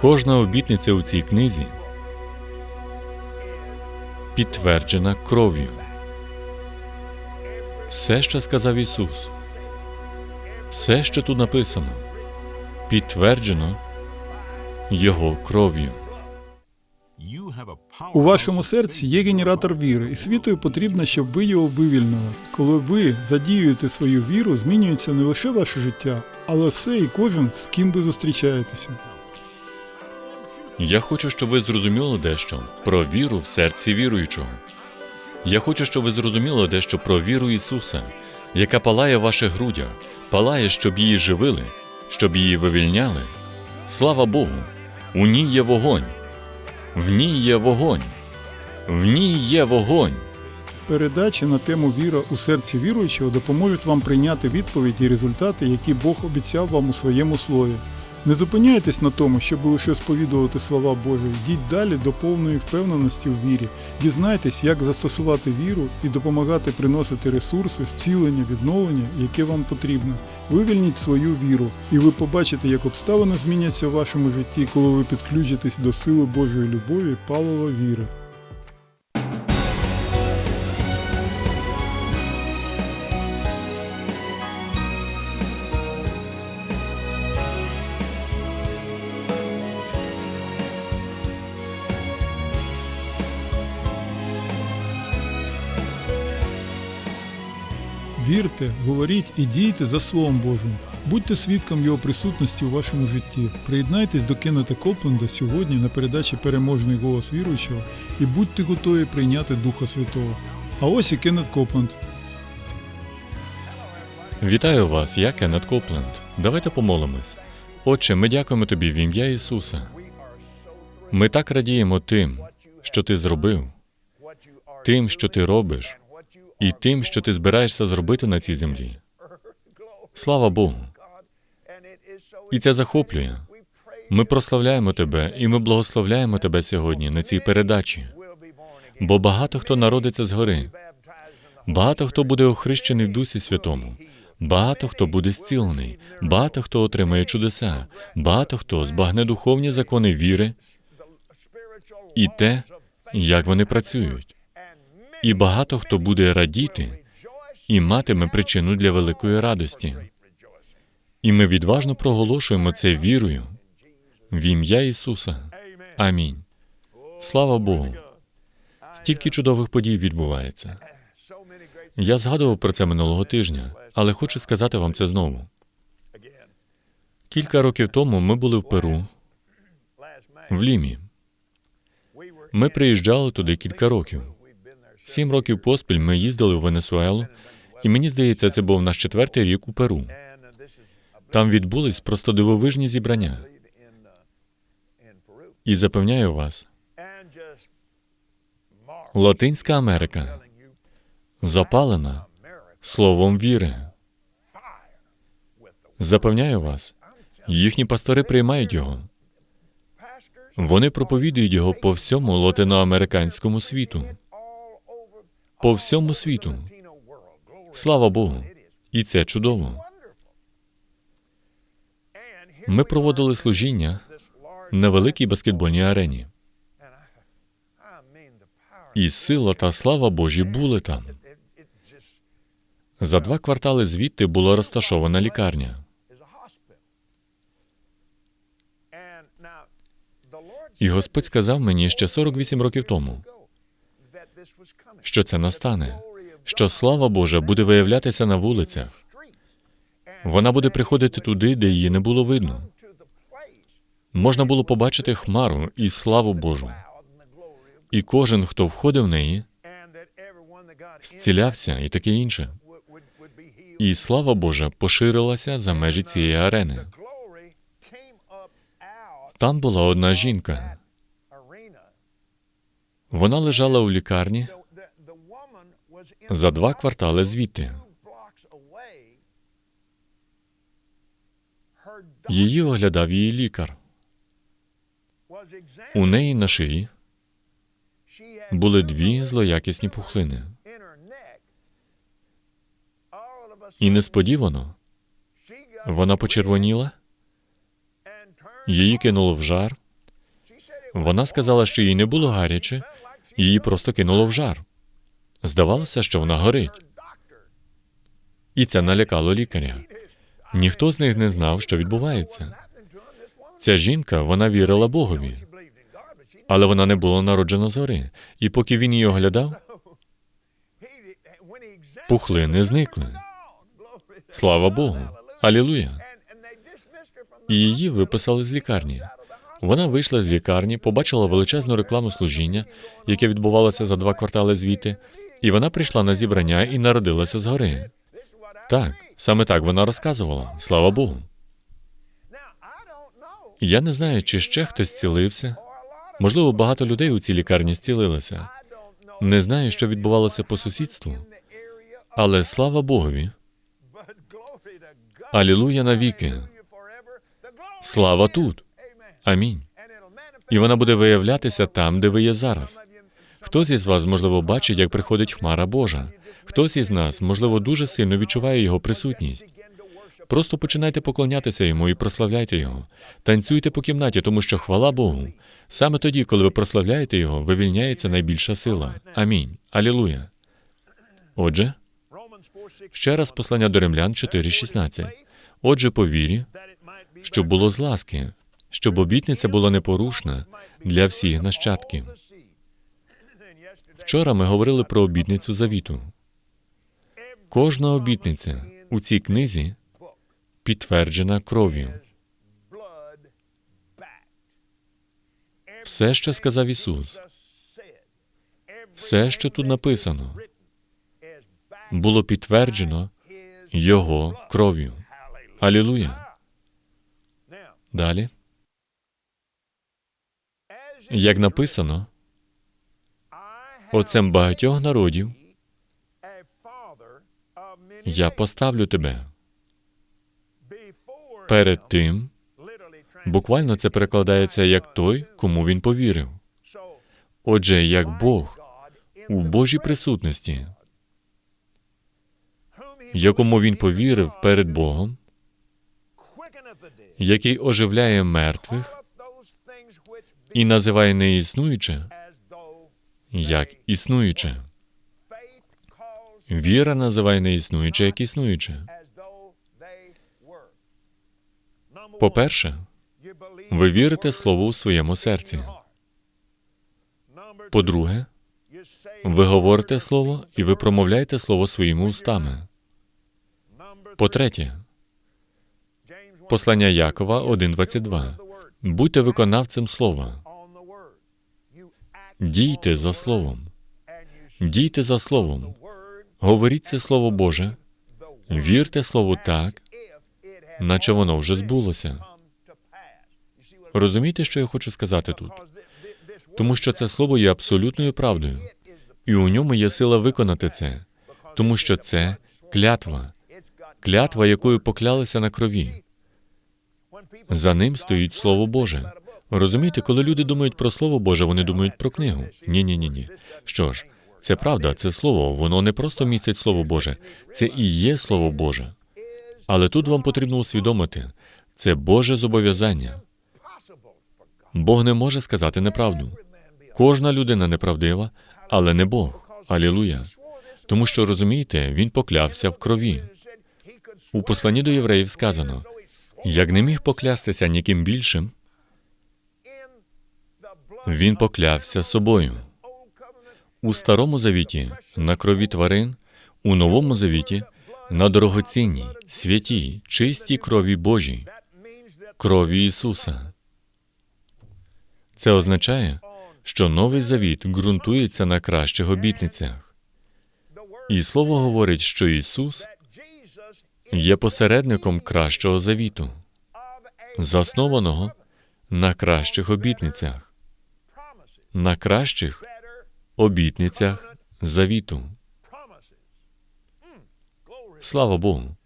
Кожна обітниця у цій книзі підтверджена кров'ю. Все, що сказав Ісус, все, що тут написано, підтверджено Його кров'ю. У вашому серці є генератор віри, і світою потрібно, щоб ви його вивільнили. Коли ви задіюєте свою віру, змінюється не лише ваше життя, але все і кожен, з ким ви зустрічаєтеся. Я хочу, щоб ви зрозуміли дещо про віру в серці віруючого. Я хочу, щоб ви зрозуміли дещо про віру Ісуса, яка палає в ваших грудях, палає, щоб її живили, щоб її вивільняли. Слава Богу! У ній є вогонь. В ній є вогонь. В ній є вогонь. Передачі на тему віра у серці віруючого допоможуть вам прийняти відповіді і результати, які Бог обіцяв вам у своєму слові. Не зупиняйтесь на тому, щоб лише сповідувати слова Божі. Йдіть далі до повної впевненості в вірі. Дізнайтесь, як застосувати віру і допомагати приносити ресурси, зцілення, відновлення, яке вам потрібно. Вивільніть свою віру, і ви побачите, як обставини зміняться в вашому житті, коли ви підключитесь до сили Божої любові, палива віри. Вірте, говоріть і дійте за Словом Божим. Будьте свідком Його присутності у вашому житті. Приєднайтесь до Кеннета Копленда сьогодні на передачі Переможний голос віруючого і будьте готові прийняти Духа Святого. А ось і Кеннет Копленд. Вітаю вас, я Кеннет Копленд. Давайте помолимось. Отче, ми дякуємо тобі в ім'я Ісуса. Ми так радіємо тим, що ти зробив, тим, що ти робиш, і тим, що ти збираєшся зробити на цій землі. Слава Богу! І це захоплює. Ми прославляємо тебе і ми благословляємо тебе сьогодні на цій передачі. Бо багато хто народиться згори, багато хто буде охрещений в Дусі Святому, багато хто буде зцілений, багато хто отримає чудеса, багато хто збагне духовні закони віри і те, як вони працюють. І багато хто буде радіти і матиме причину для великої радості. І ми відважно проголошуємо це вірою в ім'я Ісуса. Амінь. Слава Богу. Стільки чудових подій відбувається. Я згадував про це минулого тижня, але хочу сказати вам це знову. Кілька років тому ми були в Перу, в Лімі. Ми приїжджали туди кілька років. Сім років поспіль ми їздили в Венесуелу, і мені здається, це був наш четвертий рік у Перу. Там відбулись просто дивовижні зібрання. І запевняю вас, Латинська Америка запалена словом віри. Запевняю вас, їхні пастори приймають його. Вони проповідують його по всьому латиноамериканському світу, по всьому світу. Слава Богу, і це чудово. Ми проводили служіння на великій баскетбольній арені. І сила та слава Божі були там. За два квартали звідти була розташована лікарня. І Господь сказав мені ще 48 років тому, що це настане, що слава Божа буде виявлятися на вулицях. Вона буде приходити туди, де її не було видно. Можна було побачити хмару і славу Божу. І кожен, хто входив в неї, зцілявся і таке інше. І слава Божа поширилася за межі цієї арени. Там була одна жінка. Вона лежала у лікарні за два квартали звідти. Її оглядав її лікар. У неї на шиї були дві злоякісні пухлини. І несподівано вона почервоніла Її кинуло в жар. Вона сказала, що їй не було гаряче, її просто кинуло в жар. Здавалося, що вона горить. І це налякало лікаря. Ніхто з них не знав, що відбувається. Ця жінка, вона вірила Богові, але вона не була народжена згори. І поки він її оглядав, пухлини зникли. Слава Богу! Алілуя! І її виписали з лікарні. Вона вийшла з лікарні, побачила величезну рекламу служіння, яке відбувалося за два квартали звідти, і вона прийшла на зібрання і народилася згори. Так, саме так вона розказувала. Слава Богу. Я не знаю, чи ще хтось зцілився. Можливо, багато людей у цій лікарні зцілилися. Не знаю, що відбувалося по сусідству, але слава Богові. Алілуя навіки. Слава тут. Амінь. І вона буде виявлятися там, де ви є зараз. Хтось із вас, можливо, бачить, як приходить хмара Божа. Хтось із нас, можливо, дуже сильно відчуває його присутність. Просто починайте поклонятися йому і прославляйте його. Танцюйте по кімнаті, тому що хвала Богу. Саме тоді, коли ви прославляєте його, вивільняється найбільша сила. Амінь. Алілуя. Отже, ще раз послання до римлян 4.16. Отже, по вірі, щоб було з ласки, щоб обітниця була непорушна для всіх нащадків. Вчора ми говорили про обітницю завіту. Кожна обітниця у цій книзі підтверджена кров'ю. Все, що сказав Ісус, все, що тут написано, було підтверджено Його кров'ю. Алілуя. Далі. Як написано, отцем багатьох народів я поставлю тебе перед тим, буквально це перекладається як той, кому він повірив. Отже, як Бог у Божій присутності, якому він повірив перед Богом, який оживляє мертвих і називає неіснуюче як існуюче. Віра називає неіснуюче як існуюче. По-перше, ви вірите слову у своєму серці. По-друге, ви говорите слово і ви промовляєте слово своїми устами. По-третє, послання Якова 1.22. Будьте виконавцем слова. Дійте за словом. Дійте за словом. Говоріть це слово Боже. Вірте слову так, наче воно вже збулося. Розумієте, що я хочу сказати тут? Тому що це слово є абсолютною правдою, і у ньому є сила виконати це, тому що це клятва, клятва, якою поклялися на крові. За ним стоїть Слово Боже. Розумієте, коли люди думають про Слово Боже, вони думають про книгу. Ні, ні, ні, ні. Що ж, це правда, це слово, воно не просто містить Слово Боже, це і є Слово Боже. Але тут вам потрібно усвідомити, це Боже зобов'язання. Бог не може сказати неправду. Кожна людина неправдива, але не Бог. Алілуя. Тому що розумієте, він поклявся в крові. У посланні до євреїв сказано: як не міг поклястися ніким більшим, він поклявся собою. У старому завіті на крові тварин, у новому завіті на дорогоцінній, святій, чистій крові Божій, крові Ісуса. Це означає, що новий завіт ґрунтується на кращих обітницях. І слово говорить, що Ісус є посередником кращого завіту, заснованого на кращих обітницях, на кращих обітницях завіту. Слава Богу.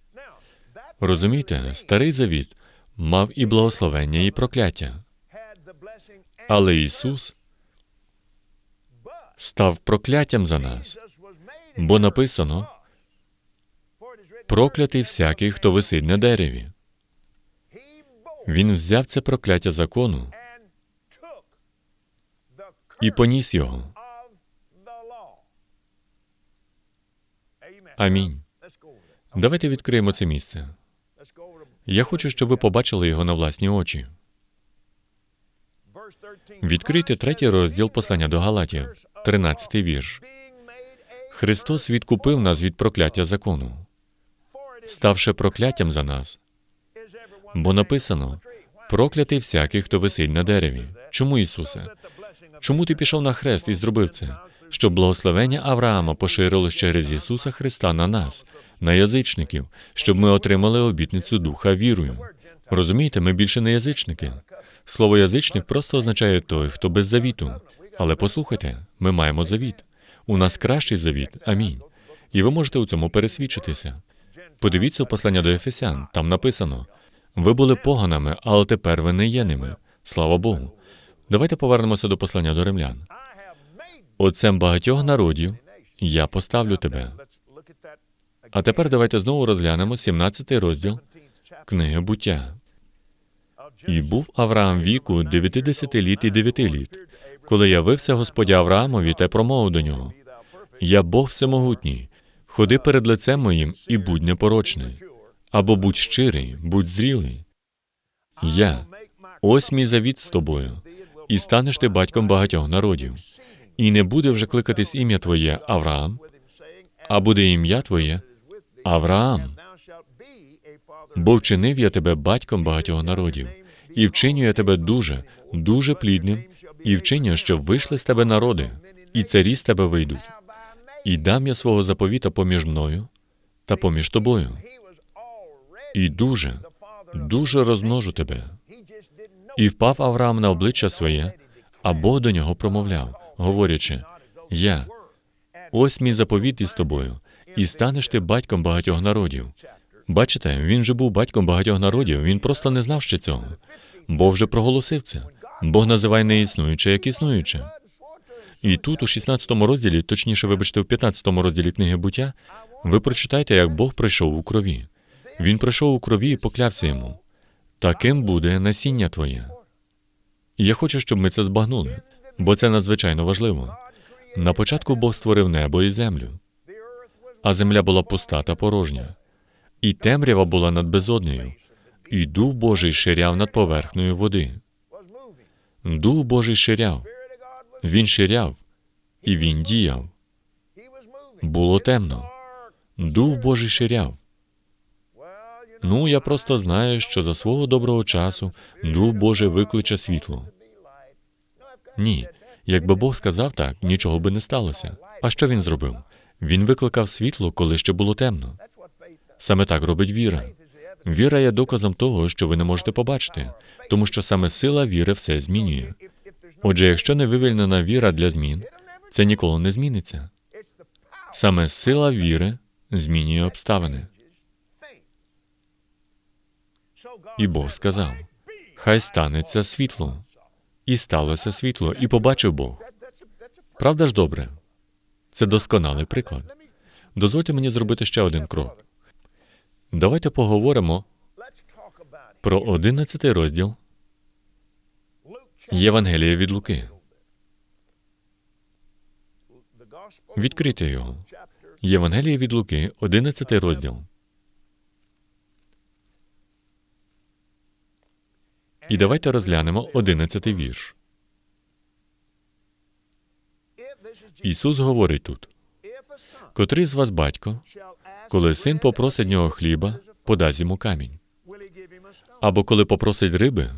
Розумієте, старий завіт мав і благословення, і прокляття. Але Ісус став прокляттям за нас, бо написано проклятий всякий, хто висить на дереві. Він взяв це прокляття закону і поніс його. Амінь. Давайте відкриємо це місце. Я хочу, щоб ви побачили його на власні очі. Відкрийте третій розділ послання до Галатів, 13 вірш. Христос відкупив нас від прокляття закону, ставши прокляттям за нас. Бо написано: проклятий всякий, хто висить на дереві. Чому Ісусе? Чому ти пішов на хрест і зробив це? Щоб благословення Авраама поширилось через Ісуса Христа на нас, на язичників, щоб ми отримали обітницю Духа вірою. Розумієте, ми більше не язичники. Слово язичник просто означає той, хто без завіту. Але послухайте, ми маємо завіт. У нас кращий завіт. Амінь. І ви можете у цьому пересвідчитися. Подивіться послання до Ефесян. Там написано: ви були поганими, але тепер ви не є ними. Слава Богу. Давайте повернемося до послання до римлян. Отцем багатьох народів я поставлю тебе. А тепер давайте знову розглянемо 17 розділ книги буття. І був Авраам віку 90 літ і 9 літ, коли явився Господь Авраамові та промовив до нього: Я Бог всемогутній, ходи перед лицем моїм і будь непорочний, або будь щирий, будь зрілий. Я, ось мій завіт з тобою, і станеш ти батьком багатьох народів. І не буде вже кликатись ім'я твоє Авраам, а буде ім'я твоє Авраам. Бо вчинив я тебе батьком багатьох народів, і вчиню я тебе дуже, дуже плідним, і вчиню, щоб вийшли з тебе народи, і царі з тебе вийдуть. І дам я свого заповіта поміж мною та поміж тобою. І дуже, дуже розмножу тебе. І впав Авраам на обличчя своє, а Бог до нього промовляв, говорячи: Я, ось мій заповіт із тобою, і станеш ти батьком багатьох народів. Бачите, він же був батьком багатьох народів, він просто не знав ще цього. Бог вже проголосив це. Бог називає неіснуюче як існуюче. І тут, у 16 розділі, точніше, вибачте, в 15 розділі книги буття, ви прочитаєте, як Бог прийшов у крові. Він прийшов у крові і поклявся йому. Таким буде насіння твоє. Я хочу, щоб ми це збагнули, бо це надзвичайно важливо. На початку Бог створив небо і землю, а земля була пуста та порожня, і темрява була над безоднею, і дух Божий ширяв над поверхнею води. Дух Божий ширяв, він ширяв, і він діяв. Було темно. Дух Божий ширяв. Ну, я просто знаю, що за свого доброго часу Дух Божий викличе світло. Ні, якби Бог сказав так, нічого би не сталося. А що він зробив? Він викликав світло, коли ще було темно. Саме так робить віра. Віра є доказом того, що ви не можете побачити, тому що саме сила віри все змінює. Отже, якщо не вивільнена віра для змін, це ніколи не зміниться. Саме сила віри змінює обставини. І Бог сказав: Хай станеться світло. І сталося світло, і побачив Бог. Правда ж добре? Це досконалий приклад. Дозвольте мені зробити ще один крок. Давайте поговоримо про 11 розділ Євангелія від Луки. Відкрийте його. Євангелія від Луки, 11 розділ. І давайте розглянемо 11 вірш. Ісус говорить тут: котрий з вас батько, коли син попросить нього хліба, подасть йому камінь, або коли попросить риби,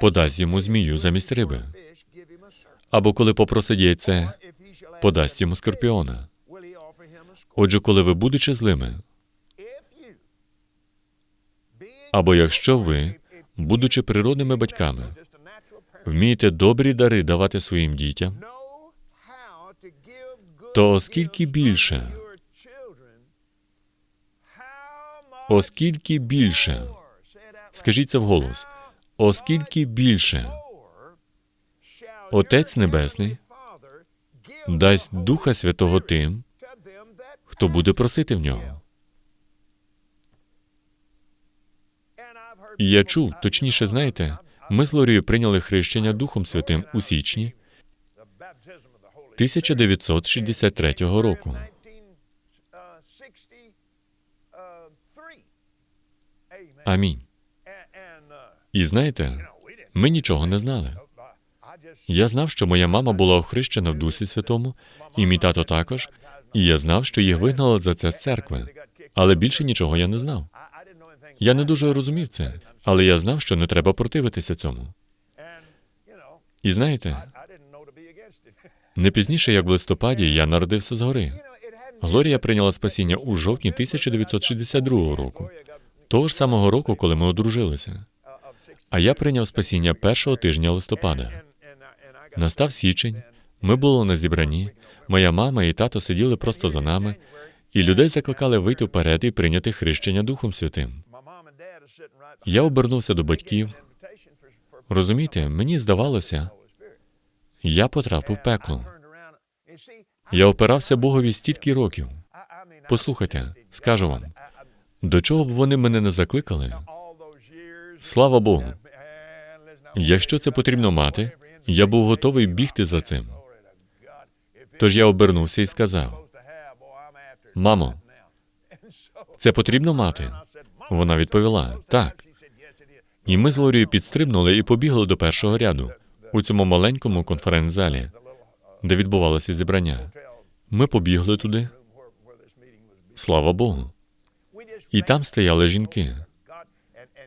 подасть йому змію замість риби, або коли попросить яйце, подасть йому скорпіона. Отже, коли ви будучи злими, або якщо ви, будучи природними батьками, вмієте добрі дари давати своїм дітям, то оскільки більше, оскільки більше, скажіть це вголос, оскільки більше Отець Небесний дасть Духа Святого тим, хто буде просити в нього. Я чув, точніше, знаєте, ми з Лорією прийняли хрещення Духом Святим у січні 1963 року. Амінь. І знаєте, ми нічого не знали. Я знав, що моя мама була охрещена в Дусі Святому, і мій тато також, і я знав, що їх вигнали за це з церкви. Але більше нічого я не знав. Я не дуже розумів це, але я знав, що не треба противитися цьому. І знаєте, не пізніше, як в листопаді, я народився згори. Глорія прийняла спасіння у жовтні 1962 року, того ж самого року, коли ми одружилися. А я прийняв спасіння першого тижня листопада. Настав січень, ми були на зібранні, моя мама і тато сиділи просто за нами, і людей закликали вийти вперед і прийняти хрещення Духом Святим. Я обернувся до батьків. Розумієте, мені здавалося, я потрапив в пекло. Я опирався Богові стільки років. Послухайте, скажу вам, до чого б вони мене не закликали, слава Богу. Якщо це потрібно мати, я був готовий бігти за цим. Тож я обернувся і сказав: Мамо, це потрібно мати. Вона відповіла: так. І ми з Лорією підстрибнули і побігли до першого ряду у цьому маленькому конференц-залі, де відбувалося зібрання. Ми побігли туди. Слава Богу. І там стояли жінки.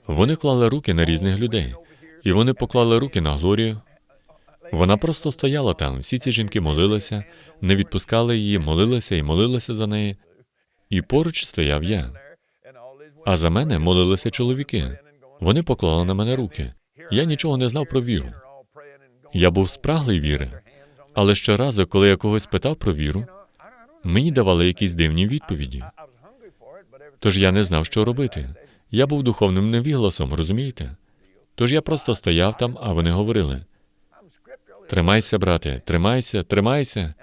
Вони клали руки на різних людей, і вони поклали руки на Глорію. Вона просто стояла там. Всі ці жінки молилися, не відпускали її, молилися і молилися за неї. І поруч стояв я. А за мене молилися чоловіки. Вони поклали на мене руки. Я нічого не знав про віру. Я був спраглий віри. Але щоразу, коли я когось питав про віру, мені давали якісь дивні відповіді. Тож я не знав, що робити. Я був духовним невігласом, розумієте? Тож я просто стояв там, а вони говорили: Тримайся, брате, тримайся, тримайся.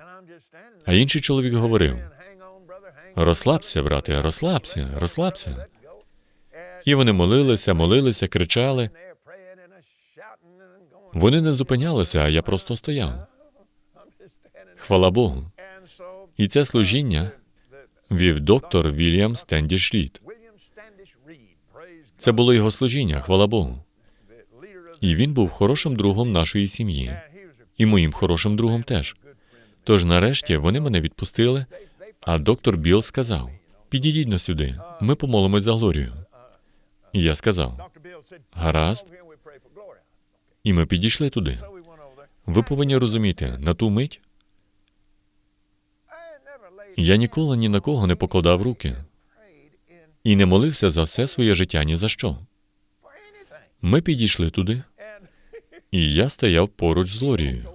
А інший чоловік говорив: Розслабся, брате, розслабся, розслабся. І вони молилися, молилися, кричали. Вони не зупинялися, а я просто стояв. Хвала Богу. І це служіння вів доктор Вільям Стендіш Рід. Це було його служіння, хвала Богу. І він був хорошим другом нашої сім'ї, і моїм хорошим другом теж. Тож нарешті вони мене відпустили, а доктор Білл сказав: підійдіть на сюди, ми помолимось за Глорію. Я сказав: гаразд, і ми підійшли туди. Ви повинні розуміти, на ту мить я ніколи ні на кого не покладав руки і не молився за все своє життя ні за що. Ми підійшли туди, і я стояв поруч з Лорією.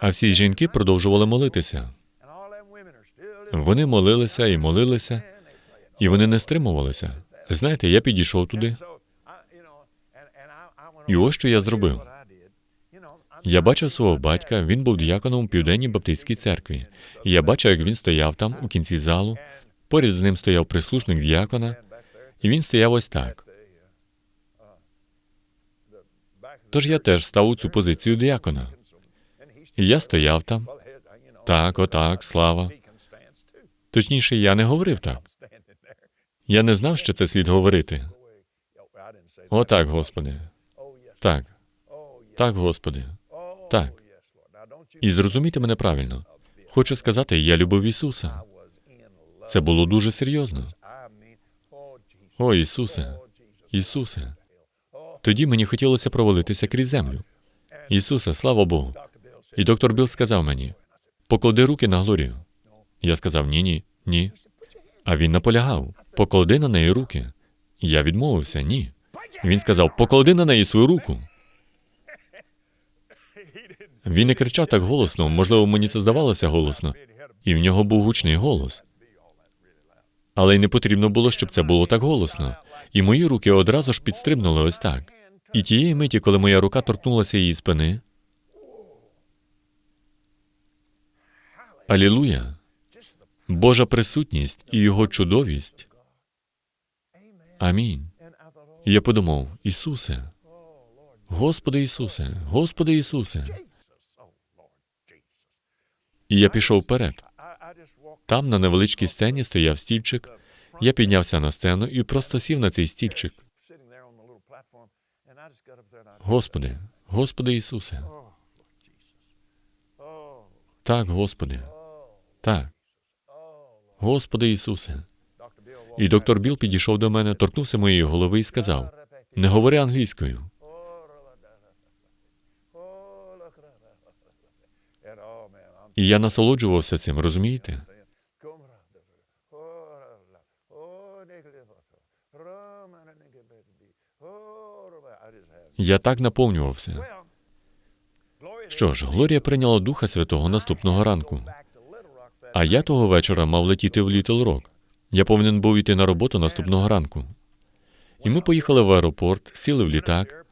А всі жінки продовжували молитися. Вони молилися і молилися, і вони не стримувалися. Знаєте, я підійшов туди, і ось що я зробив. Я бачив свого батька, він був діяконом у південній баптистській церкві. Я бачив, як він стояв там у кінці залу. Поряд з ним стояв прислушник діякона, і він стояв ось так. Тож я теж став у цю позицію діякона. І я стояв там. Так, отак, слава. Точніше, я не говорив так. Я не знав, що це слід говорити. Отак, Господи. Так. Так, Господи. Так. І зрозумійте мене правильно. Хочу сказати, я любив Ісуса. Це було дуже серйозно. О, Ісусе, Ісусе. Тоді мені хотілося провалитися крізь землю. Ісусе, слава Богу. І доктор Білл сказав мені: поклади руки на Глорію. Я сказав: ні, ні, ні. А він наполягав: поклади на неї руки. Я відмовився, ні. Він сказав: поклади на неї свою руку. Він не кричав так голосно, можливо, мені це здавалося голосно, і в нього був гучний голос. Але й не потрібно було, щоб це було так голосно. І мої руки одразу ж підстрибнули ось так. І тієї миті, коли моя рука торкнулася її спини. Алілуя! Божа присутність і його чудовість. Амінь. І я подумав: Ісусе, Господи Ісусе, Господи Ісусе. І я пішов вперед. Там на невеличкій сцені стояв стільчик. Я піднявся на сцену і просто сів на цей стільчик. Господи, Господи Ісусе. Так, Господи. Так. Господи Ісусе. І доктор Біл підійшов до мене, торкнувся моєї голови і сказав: Не говори англійською. І я насолоджувався цим, розумієте? Я так наповнювався. Що ж, Глорія прийняла Духа Святого наступного ранку. А я того вечора мав летіти в Літл Рок. Я повинен був йти на роботу наступного ранку. І ми поїхали в аеропорт, сіли в літак.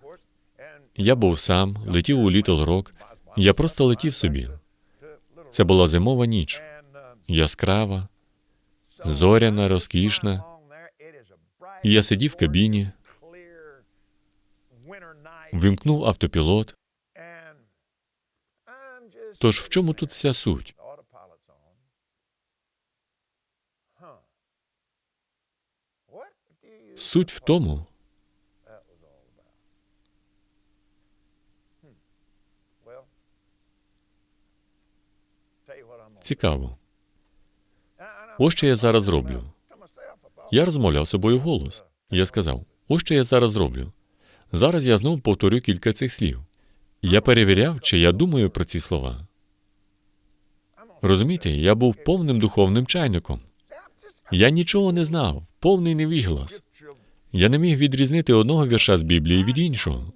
Я був сам, летів у Літл Рок. Я просто летів собі. Це була зимова ніч, яскрава, зоряна, розкішна. Я сидів в кабіні, вимкнув автопілот. Тож в чому тут вся суть? Суть в тому, цікаво. Ось що я зараз роблю. Я розмовляв з собою вголос. Я сказав: ось що я зараз роблю. Зараз я знову повторю кілька цих слів. Я перевіряв, чи я думаю про ці слова. Розумієте, я був повним духовним чайником. Я нічого не знав, повний невіглас. Я не міг відрізнити одного вірша з Біблії від іншого.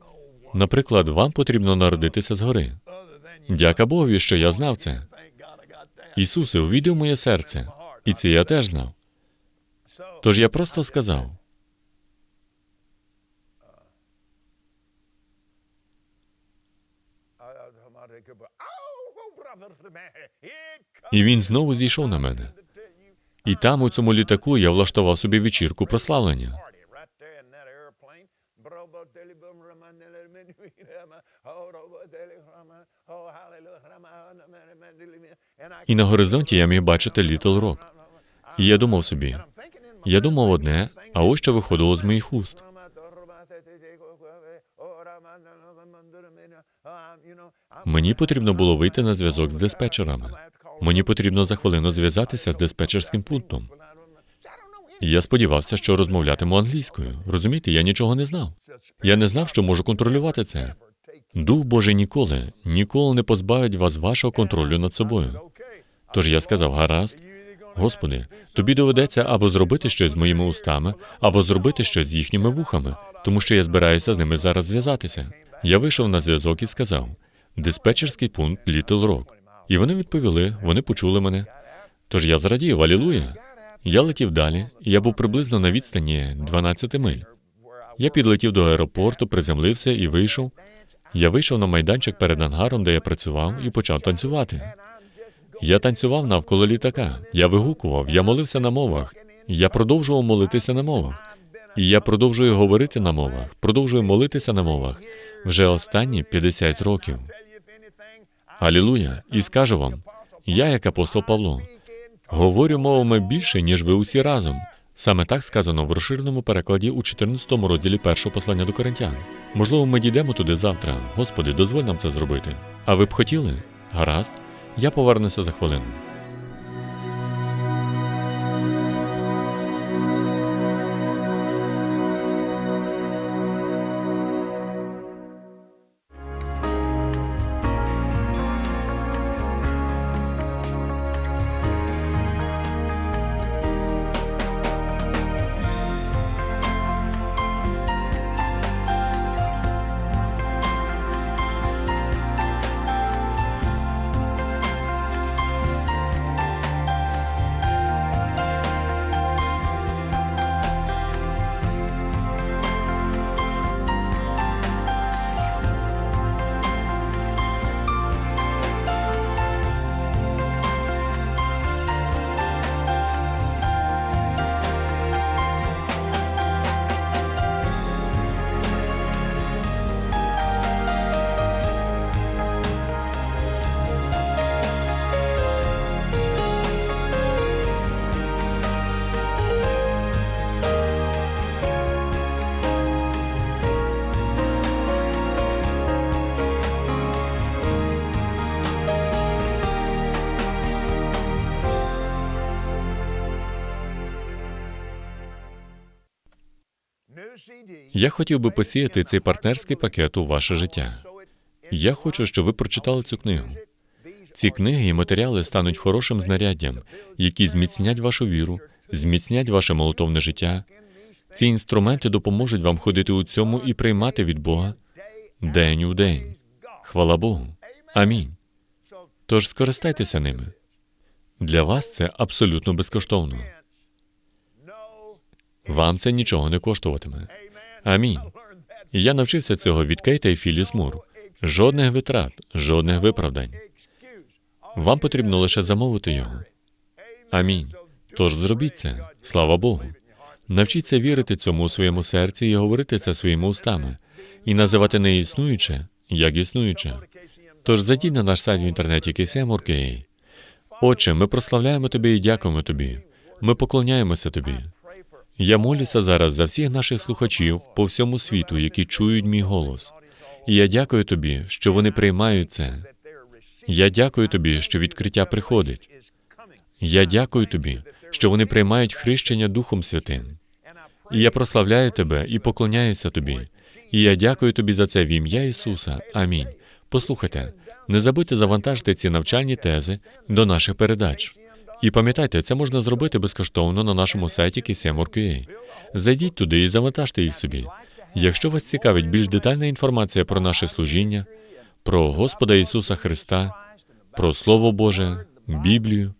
Наприклад, вам потрібно народитися згори. Дяка Богові, що я знав це. Ісусе, увійди в моє серце, і це я теж знав. Тож я просто сказав: І він знову зійшов на мене. І там, у цьому літаку, я влаштував собі вечірку прославлення. І на горизонті я міг бачити Літл Рок. І я думав собі, я думав одне, а ось що виходило з моїх уст. Мені потрібно було вийти на зв'язок з диспетчерами. Мені потрібно за хвилину зв'язатися з диспетчерським пунктом. Я сподівався, що розмовлятиму англійською. Розумієте, я нічого не знав. Я не знав, що можу контролювати це. Дух Божий ніколи, ніколи не позбавить вас вашого контролю над собою. Тож я сказав: гаразд, Господи, тобі доведеться або зробити щось з моїми устами, або зробити щось з їхніми вухами, тому що я збираюся з ними зараз зв'язатися. Я вийшов на зв'язок і сказав: диспетчерський пункт Літл Рок. І вони відповіли, вони почули мене. Тож я зрадів, алілуя. Я летів далі, і я був приблизно на відстані 12 миль. Я підлетів до аеропорту, приземлився і вийшов. Я вийшов на майданчик перед ангаром, де я працював, і почав танцювати. Я танцював навколо літака. Я вигукував, я молився на мовах. Я продовжував молитися на мовах. І я продовжую говорити на мовах, продовжую молитися на мовах вже останні 50 років. Алілуя! І скажу вам, я, як апостол Павло, говорю мовами більше, ніж ви усі разом. Саме так сказано в розширеному перекладі у 14 розділі першого послання до коринтян. Можливо, ми дійдемо туди завтра. Господи, дозволь нам це зробити. А ви б хотіли? Гаразд, я повернуся за хвилину. Я хотів би посіяти цей партнерський пакет у ваше життя. Я хочу, щоб ви прочитали цю книгу. Ці книги і матеріали стануть хорошим знаряддям, які зміцнять вашу віру, зміцнять ваше молитовне життя. Ці інструменти допоможуть вам ходити у цьому і приймати від Бога день у день. Хвала Богу. Амінь. Тож скористайтеся ними. Для вас це абсолютно безкоштовно. Вам це нічого не коштуватиме. Амінь. Я навчився цього від Кейта і Філіс Мур. Жодних витрат, жодних виправдань. Вам потрібно лише замовити його. Амінь. Тож зробіть це. Слава Богу. Навчіться вірити цьому у своєму серці і говорити це своїми устами, і називати неіснуюче як існуюче. Тож зайдіть на наш сайт в інтернеті KCM.org.ua. Отче, ми прославляємо Тобі і дякуємо Тобі. Ми поклоняємося Тобі. Я молюся зараз за всіх наших слухачів по всьому світу, які чують мій голос. І я дякую тобі, що вони приймають це. Я дякую тобі, що відкриття приходить. Я дякую тобі, що вони приймають хрещення Духом Святим. І я прославляю тебе і поклоняюся тобі. І я дякую тобі за це в ім'я Ісуса. Амінь. Послухайте, не забудьте завантажити ці навчальні тези до наших передач. І пам'ятайте, це можна зробити безкоштовно на нашому сайті KCM.org.ua. Зайдіть туди і завантажте їх собі. Якщо вас цікавить більш детальна інформація про наше служіння, про Господа Ісуса Христа, про Слово Боже, Біблію,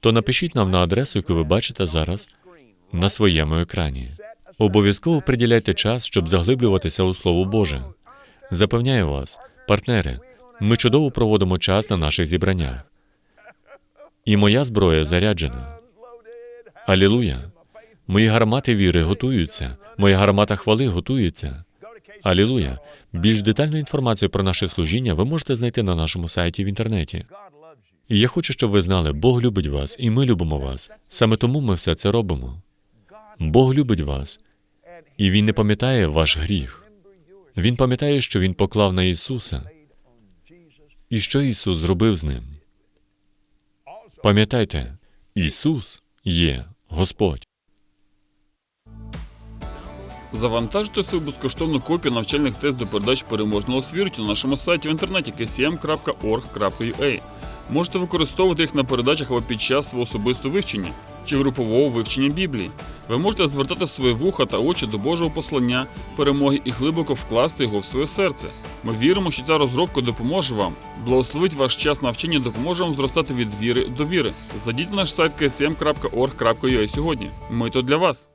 то напишіть нам на адресу, яку ви бачите зараз на своєму екрані. Обов'язково приділяйте час, щоб заглиблюватися у Слово Боже. Запевняю вас, партнери, ми чудово проводимо час на наших зібраннях. І моя зброя заряджена. Алілуя! Мої гармати віри готуються, моя гармата хвали готується. Алілуя! Більш детальну інформацію про наше служіння ви можете знайти на нашому сайті в інтернеті. І я хочу, щоб ви знали, Бог любить вас, і ми любимо вас. Саме тому ми все це робимо. Бог любить вас, і Він не пам'ятає ваш гріх. Він пам'ятає, що Він поклав на Ісуса, і що Ісус зробив з ним. Пам'ятайте, Ісус є Господь. Завантажте свою безкоштовну копію навчальних тест до передач переможного освірчу на нашому сайті в інтернеті kcm.org.ua. Можете використовувати їх на передачах або під час свого особистого вивчення чи групового вивчення Біблії. Ви можете звертати свої вуха та очі до Божого послання, перемоги і глибоко вкласти його в своє серце. Ми віримо, що ця розробка допоможе вам, благословить ваш час навчання, допоможе вам зростати від віри до віри. Зайдіть на наш сайт ksm.org.ua сьогодні. Ми тут для вас.